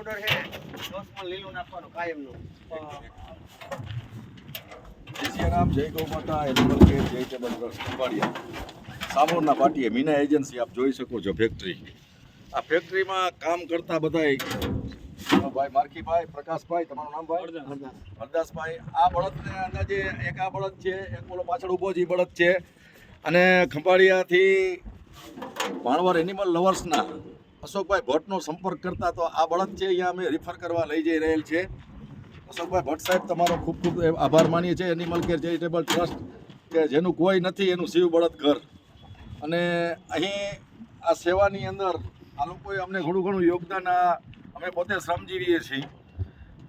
Order છે દસમાં લીલું નાખવાનું કાયમનું. જય સિયારામ જય ગૌમાતા એનિમલ કેર પાટીએ મીના એજન્સી, આપ જોઈ શકો છો ફેક્ટરી આ ફેક્ટરીમાં કામ કરતા બધાય ભાઈ પ્રકાશભાઈ, તમારું નામ ભાઈ? હરદાસભાઈ. આ બળદને અંદાજે એક આ બળદ છે, એક ઓલો પાછળ ઊભો છે બળદ છે. અને ખંભાળિયાથી ભાણવર એનિમલ લવર્સના અશોકભાઈ ભટ્ટનો સંપર્ક કરતા તો આ બળદ છે, અહીંયા અમે રિફર કરવા લઈ જઈ રહેલ છે. અશોકભાઈ ભટ્ટ સાહેબ, તમારો ખૂબ ખૂબ આભાર માનીએ છીએ. એનિમલ કેર ચેરિટેબલ ટ્રસ્ટ કે જેનું કોઈ નથી, એનું શિવ બળદ ઘર. અને અહીં આ સેવાની અંદર આ લોકોએ અમને ઘણું ઘણું યોગદાન અમે પોતે શ્રમજીવીએ છીએ.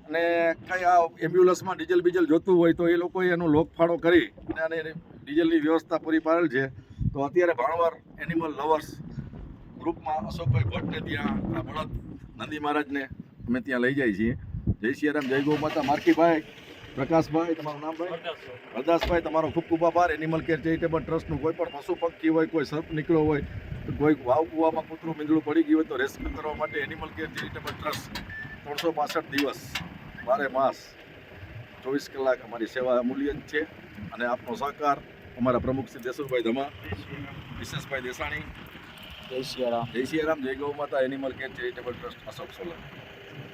અને કંઈ આ એમ્બ્યુલન્સમાં ડીઝલ બીજલ જોતું હોય તો એ લોકોએ એનો લોકફાળો કરી અને એને ડીઝલની વ્યવસ્થા પૂરી પાડેલ છે. તો અત્યારે ભાણવર એનિમલ લવર્સ ગ્રુપમાં અશોકભાઈ ભટ્ટને ત્યાં, આ બળદ નંદી મહારાજને અમે ત્યાં લઈ જઈએ છીએ. જય સિયારામ જય ગૌ માતા. માર્કીભાઈ, પ્રકાશભાઈ, તમારું નામ ભાઈ? હરદાસભાઈ, તમારો ખૂબ ખૂબ આભાર. એનિમલ કેર ચેરિટેબલ ટ્રસ્ટનું કોઈ પણ પશુ પક્ષી હોય, કોઈ સર્પ નીકળ્યો હોય કોઈ વાવ કૂવામાં કૂતરું મીંદડું પડી ગયું હોય તો રેસ્ક્યુ કરવા માટે એનિમલ કેર ચેરિટેબલ ટ્રસ્ટ ત્રણસો પાસઠ દિવસ, બારે માસ, ચોવીસ કલાક અમારી સેવા અમૂલ્ય જ છે. અને આપનો સહકાર અમારા પ્રમુખ શ્રી દેશુભાઈ ધમા, વિશેષભાઈ દેસાણી જય સિયારામ. જય સિયારામ જય ગૌ માતા animal care charitable trust Ashok Solanki.